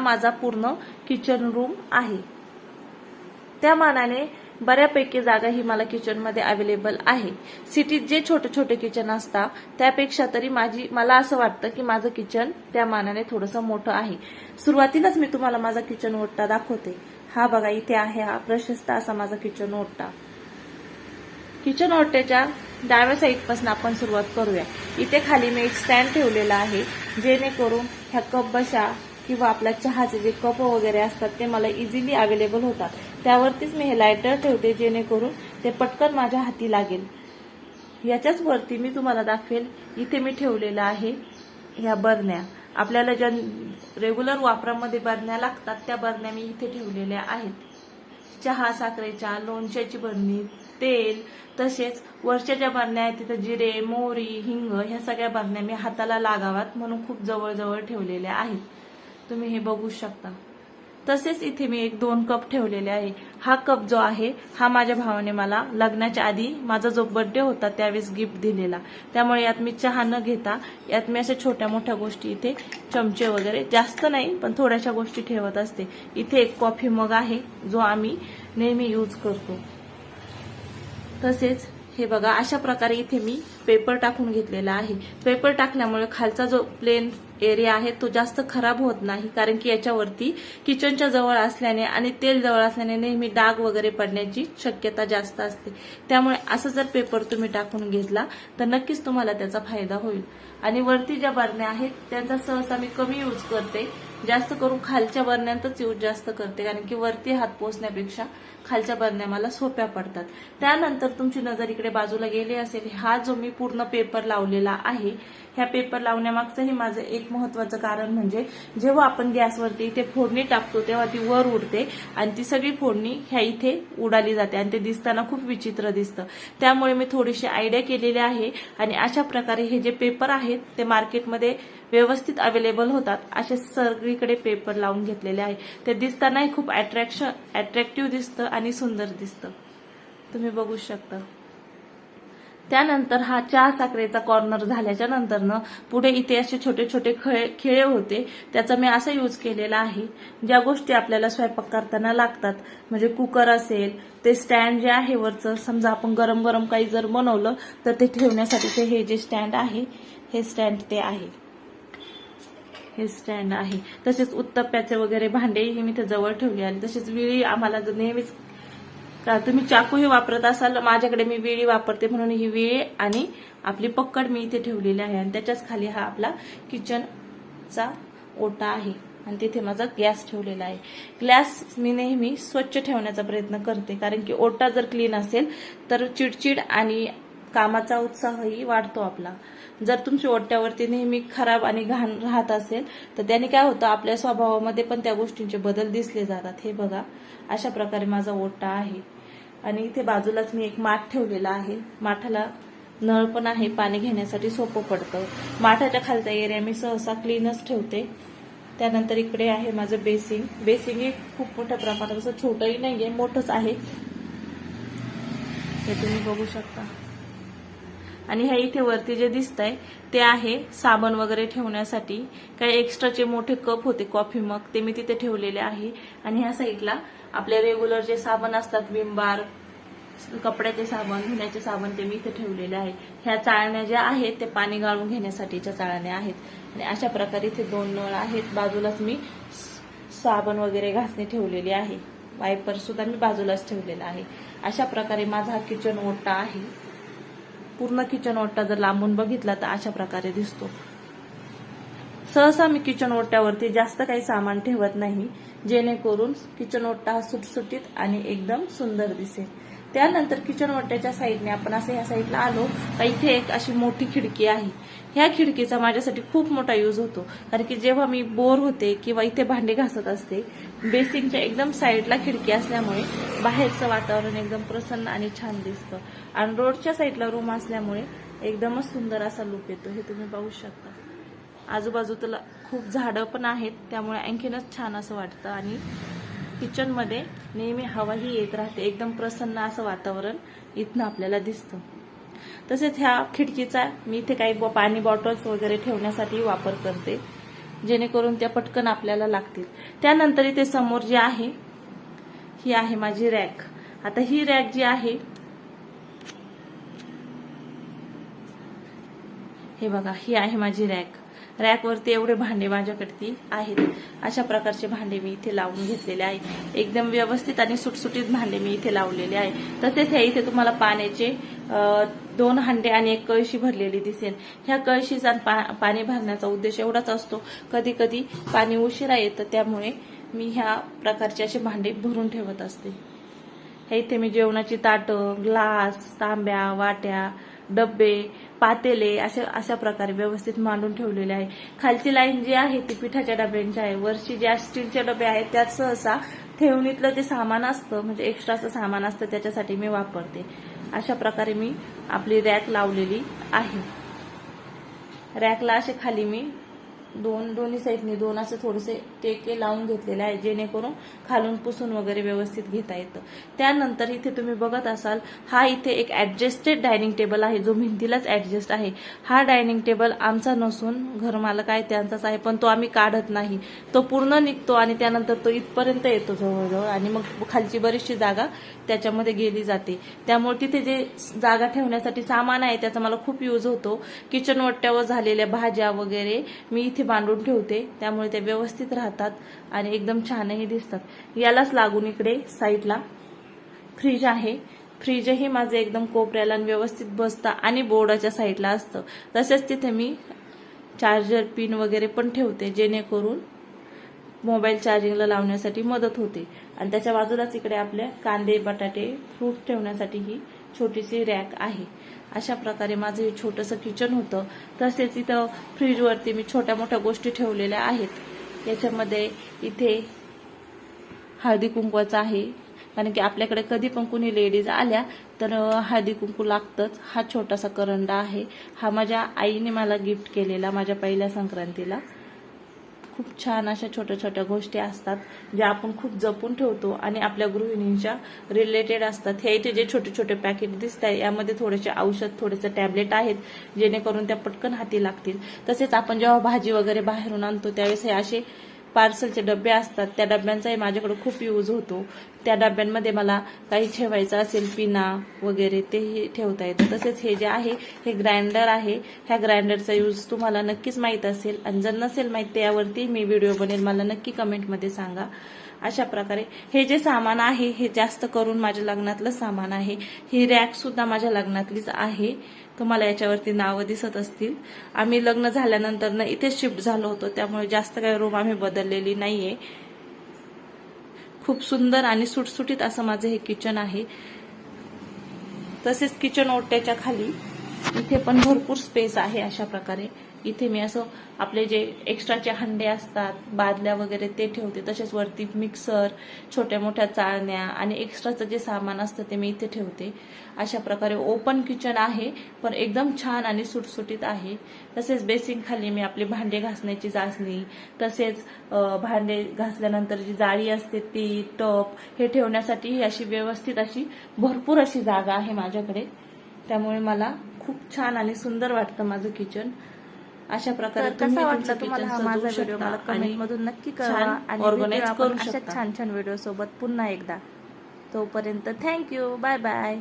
माझा पूर्ण kitchen room आहे. त्या मानाने बऱ्यापैकी जागा ही मला किचनमध्ये अवेलेबल आहे. सिटीत जे छोटे छोटे किचन असतात त्यापेक्षा तरी माझी मला असं वाटतं की माझं किचन त्या मानाने थोडंसं मोठं आहे. सुरुवातीलाच मी तुम्हाला माझा किचन ओट्टा दाखवते. हा बघा इथे आहे हा प्रशस्त असा माझा किचन ओट्टा. किचन ओट्ट्याच्या डाव्या साईडपासून आपण सुरुवात करूया. इथे खाली मी एक स्टँड ठेवलेला आहे जेणेकरून ह्या कप बशा किंवा आपल्या चहाचे जे कप वगैरे असतात ते मला इझिली अवेलेबल होतात. त्यावरतीच मी हे लायटर ठेवते जेणेकरून ते पटकन माझ्या हाती लागेल. याच्याच वरती मी तुम्हाला दाखवेल इथे मी ठेवलेलं आहे ह्या बरण्या. आपल्याला ज्या रेग्युलर वापरामध्ये बरण्या लागतात त्या बरण्या मी इथे ठेवलेल्या आहेत. चहा साखरेच्या लोणच्याची बरणी तेल तसेच वरच्या ज्या बरण्या आहेत तिथं जिरे मोहरी हिंग ह्या सगळ्या बरण्या मी हाताला लागाव्यात म्हणून खूप जवळजवळ ठेवलेल्या आहेत. तुम्ही हे बघू शकता. तसेच इथे मी एक दोन कप ठेवलेले आहे. हा कप जो आहे हा माझ्या भावाने मला लग्नाच्या आधी माझा जो बर्थडे होता त्यावेळेस गिफ्ट दिलेला. त्यामुळे यात मी चहा न घेता यात मी अशा छोट्या मोठ्या गोष्टी इथे चमचे वगैरे जास्त नाही पण थोड्याशा गोष्टी ठेवत असते. इथे एक कॉफी मग आहे जो आम्ही नेहमी यूज करतो. तसेच हे बघा अशा प्रकारे इथे मी पेपर टाकून घेतलेला आहे. पेपर टाकल्यामुळे खालचा जो प्लेन एरिया आहे तो जास्त खराब होत नाही कारण की याच्यावरती किचनच्या जवळ असल्याने आणि तेल जवळ असल्याने नेहमी डाग वगैरे पडण्याची शक्यता जास्त असते. त्यामुळे असं जर पेपर तुम्ही टाकून घेतला तर नक्कीच तुम्हाला त्याचा फायदा होईल. आणि वरती ज्या बरण्या आहेत त्यांचा सहसा मी कमी यूज करते. जास्त करून खालच्या बरण्यांतच यूज जास्त करते कारण की वरती हात पोचण्यापेक्षा खालच्या बरण्या मला सोप्या पडतात. त्यानंतर तुमची नजर इकडे बाजूला गेली असेल हा जो मी पूर्ण पेपर लावलेला आहे ह्या पेपर लावण्यामागचंही माझं एक महत्वाचं कारण म्हणजे जेव्हा आपण गॅसवरती इथे फोडणी टाकतो तेव्हा ती वर उडते आणि ती सगळी फोडणी ह्या इथे उडाली जाते आणि ते दिसताना खूप विचित्र दिसतं. त्यामुळे मी थोडीशी आयडिया केलेली आहे आणि अशा प्रकारे हे जे पेपर आहेत ते मार्केटमध्ये व्यवस्थित अवेलेबल होतात. असे सगळीकडे पेपर लावून घेतलेले आहे. ते दिसतानाही खूप अट्रॅक्शन अट्रॅक्टिव्ह दिसतं आणि सुंदर दिसतं. तुम्ही बघू शकता. त्यानंतर हा चहा साखरेचा कॉर्नर झाल्याच्या नंतरनं पुढे इथे असे छोटे छोटे खळे खिळे होते. त्याचा मी असा यूज केलेला आहे. ज्या गोष्टी आपल्याला स्वयंपाक करताना लागतात म्हणजे कुकर असेल ते स्टँड जे आहे वरचं समजा आपण गरम गरम काही जर बनवलं तर ते ठेवण्यासाठीचे हे जे स्टँड आहे हे स्टँड ते आहे. हे स्टँड आहे. तसेच उत्तप्प्याचे वगैरे भांडेही मी इथे जवळ ठेवले आणि तसेच विळी आम्हाला जर नेहमीच का तुम्ही चाकूही वापरत असाल माझ्याकडे मी विळी वापरते म्हणून ही विळी आणि आपली पक्कड मी इथे ठेवलेली आहे. आणि त्याच्याच खाली हा आपला किचनचा ओटा आहे. आणि तिथे माझा गॅस ठेवलेला आहे. गॅस मी नेहमी स्वच्छ ठेवण्याचा प्रयत्न करते. कारण की ओटा जर क्लीन असेल तर चिडचिड आणि कामाचा उत्साहही वाढतो आपला. जर तुमच्या ओट्यावरती नेहमी खराब आणि घाण राहत असेल तर त्याने काय होतं? आपल्या स्वभावामध्ये पण त्या गोष्टींचे बदल दिसले जातात. हे बघा अशा प्रकारे माझा ओटा आहे. आणि इथे बाजूलाच मी एक माठ ठेवलेला आहे. माठाला नळ पण आहे पाणी घेण्यासाठी सोपं पडतं. माठाच्या खालचा एरिया मी सहसा क्लीनच ठेवते. त्यानंतर इकडे आहे माझं बेसिंग. बेसिंग हे खूप मोठ्या प्रमाणात असं छोटंही नाही आहे मोठंच आहे. हे तुम्ही बघू शकता. आणि ह्या इथे वरती जे दिसत आहे ते आहे साबण वगैरे ठेवण्यासाठी. काही एक्स्ट्राचे मोठे कप होते कॉफी मग ते मी तिथे ठेवलेले आहे. आणि ह्या साईडला आपले रेग्युलर जे साबण असतात विमबार कपड्याचे साबण धुण्याचे साबण ते मी इथे ठेवलेले आहे. ह्या चाळण्या ज्या आहेत ते पाणी गाळून घेण्यासाठीच्या चाळण्या आहेत. आणि अशा प्रकारे इथे दोन नळ आहेत. बाजूलाच मी साबण वगैरे घासणी ठेवलेली आहे. वायपर सुद्धा मी बाजूलाच ठेवलेला आहे. अशा प्रकारे माझा हा किचन ओटा आहे. पूर्ण किचन ओटा जर लांबून बघितला तर अशा प्रकारे दिसतो. सहसा मी किचन ओट्यावरती जास्त काही सामान ठेवत नाही. जेणेकरून किचन ओटा हा सुटसुटीत आणि एकदम सुंदर दिसेल. त्यानंतर किचन ओट्याच्या साईडने आपण असं ह्या साईडला आलो तर इथे एक अशी मोठी खिडकी आहे. ह्या खिडकीचा माझ्यासाठी खूप मोठा यूज होतो. कारण की जेव्हा मी बोर होते किंवा इथे भांडे घासत असते बेसिनच्या एकदम साईडला खिडकी असल्यामुळे बाहेरचं वातावरण एकदम प्रसन्न आणि छान दिसतं. आणि रोडच्या साईडला रूम असल्यामुळे एकदमच सुंदर असा लुक येतो. हे तुम्ही पाहू शकता. आजूबाजूला खूप झाडं पण आहेत त्यामुळे आणखीनच छान असं वाटतं आणि किचनमध्ये नेहमी हवाही येत राहते एकदम प्रसन्न असं वातावरण इथनं आपल्याला दिसतं. तसेच ह्या खिडकीचा मी इथे काही ब- पाणी बॉटल्स वगैरे ठेवण्यासाठी वापर करते जेणेकरून त्या पटकन आपल्याला लागतील. त्यानंतर इथे समोर जी आहे ही आहे माझी रॅक आता ही रॅक जी आहे हे बघा ही आहे माझी रॅक रॅकवरती एवढे भांडे माझ्याकडती आहेत. अशा प्रकारचे भांडे मी इथे लावून घेतलेले आहे. एकदम व्यवस्थित आणि सुटसुटीत भांडे मी इथे लावलेले आहे. तसेच हे इथे तुम्हाला पाण्याचे दोन हांडे आणि एक कळशी भरलेली दिसेल. ह्या कळशीचा पा- पाणी भरण्याचा उद्देश एवढाच असतो. कधी कधी पाणी उशिरा येतं त्यामुळे मी ह्या प्रकारचे असे भांडे भरून ठेवत असते. हे इथे मी जेवणाची ताटं ग्लास तांब्या वाट्या डब्बे पातेले अशा अशा प्रकारे व्यवस्थित मांडून ठेवलेले आहे. खालची लाईन जी आहे ती पिठाच्या डब्यांची आहे. वरची ज्या स्टीलचे डबे आहेत त्यात सहसा ठेवणीतलं जे सामान असतं म्हणजे एक्स्ट्राचं सामान असतं त्याच्यासाठी मी वापरते. अशा प्रकारे मी आपली रॅक लावलेली आहे. रॅकला असे खाली मी दोन दोन्ही साईडनी दोन असे थोडेसे टेके लावून घेतलेले आहे जेणेकरून खालून पुसून वगैरे व्यवस्थित घेता येतं. त्यानंतर इथे तुम्ही बघत असाल हा इथे एक ऍडजस्टेड डायनिंग टेबल आहे जो भिंतीलाच ऍडजस्ट आहे. हा डायनिंग टेबल आमचा नसून घरमालक आहे त्यांचाच आहे पण तो आम्ही काढत नाही. तो पूर्ण निघतो आणि त्यानंतर तो इथपर्यंत येतो जवळजवळ आणि मग खालची बरीचशी जागा त्याच्यामध्ये गेली जाते. त्यामुळे तिथे जे जागा ठेवण्यासाठी सामान आहे त्याचा मला खूप यूज होतो. किचन झालेल्या भाज्या वगैरे मी इथे बांधून ठेवते त्यामुळे ते व्यवस्थित राहतात आणि एकदम छानही दिसतात. यालाच लागून इकडे साईडला फ्रीज आहे. फ्रीजही माझं एकदम कोपऱ्याला व्यवस्थित बसतं आणि बोर्डाच्या साईडला असतं. तसेच तिथे मी चार्जर पिन वगैरे पण ठेवते जेणेकरून मोबाईल चार्जिंगला लावण्यासाठी मदत होते. आणि त्याच्या बाजूलाच इकडे आपल्या कांदे बटाटे फ्रूट ठेवण्यासाठी ही छोटीशी रॅक आहे. अशा प्रकारे माझं हे छोटंसं किचन होतं. तसेच इथं फ्रीजवरती मी छोट्या मोठ्या गोष्टी ठेवलेल्या आहेत. याच्यामध्ये इथे हळदी कुंकवाचं आहे. कारण की आपल्याकडे कधी पण कुणी लेडीज आल्या तर हळदी कुंकू लागतंच. हा छोटासा करंडा आहे. हा माझ्या आईने मला गिफ्ट केलेला माझ्या पहिल्या संक्रांतीला. खूप छान अशा छोट्या छोट्या गोष्टी असतात ज्या आपण खूप जपून ठेवतो आणि आपल्या गृहिणींच्या रिलेटेड असतात. हे इथे जे छोटे छोटे पॅकेट दिसत आहे यामध्ये थोडेसे औषध थोडेसे टॅबलेट आहेत जेणेकरून त्या पटकन हाती लागतील. तसेच आपण जेव्हा भाजी वगैरे बाहेरून आणतो त्यावेळेस हे असे पार्सलचे डबे असतात त्या डब्यांचाही माझ्याकडे खूप यूज होतो. त्या डब्यांमध्ये मला काही ठेवायचं असेल पिना वगैरे तेही ठेवता येतं. तसेच हे जे आहे हे ग्राइंडर आहे. ह्या ग्राइंडरचा यूज तुम्हाला नक्कीच माहीत असेल. आणि जर नसेल माहीत त्यावरती मी व्हिडिओ बनेल मला नक्की कमेंटमध्ये सांगा. अशा प्रकारे. हे जे सामान आहे हे जास्त करून माझ्या लग्नातलं सामान आहे. ही रॅक सुद्धा माझ्या लग्नातलीच आहे. तुम्हाला याच्यावरती नावं दिसत असतील. आम्ही लग्न झाल्यानंतर ना इथे शिफ्ट झालो होतो त्यामुळे जास्त काही रूम आम्ही बदललेली नाहीये. खूप सुंदर आणि सुटसुटीत असं माझं हे किचन आहे. तसेच किचन ओट्याच्या खाली इथे पण भरपूर स्पेस आहे अशा प्रकारे. इथे मी असं आपले जे एक्स्ट्राचे हंडे असतात बादल्या वगैरे ते ठेवते. तसेच वरती मिक्सर छोट्या मोठ्या चाळण्या आणि एक्स्ट्राचं जे सामान असतं ते मी इथे ठेवते. अशा प्रकारे ओपन किचन आहे पण एकदम छान आणि सुटसुटीत आहे. तसेच बेसिंग खाली मी आपली भांडे घासण्याची चाचणी तसेच भांडे घासल्यानंतर जी जाळी असते ती टप हे ठेवण्यासाठी अशी व्यवस्थित अशी भरपूर अशी जागा आहे माझ्याकडे. त्यामुळे मला खूप छान आणि सुंदर वाटतं माझं किचन. अशा प्रकारे कसा वाटला kitchen तुम्हाला हा माझा व्हिडिओ? मला कमेंट मधून नक्की कळवा आणि आपण करू शकता. छान छान व्हिडिओ सोबत पुन्हा एकदा. तोपर्यंत थँक्यू बाय बाय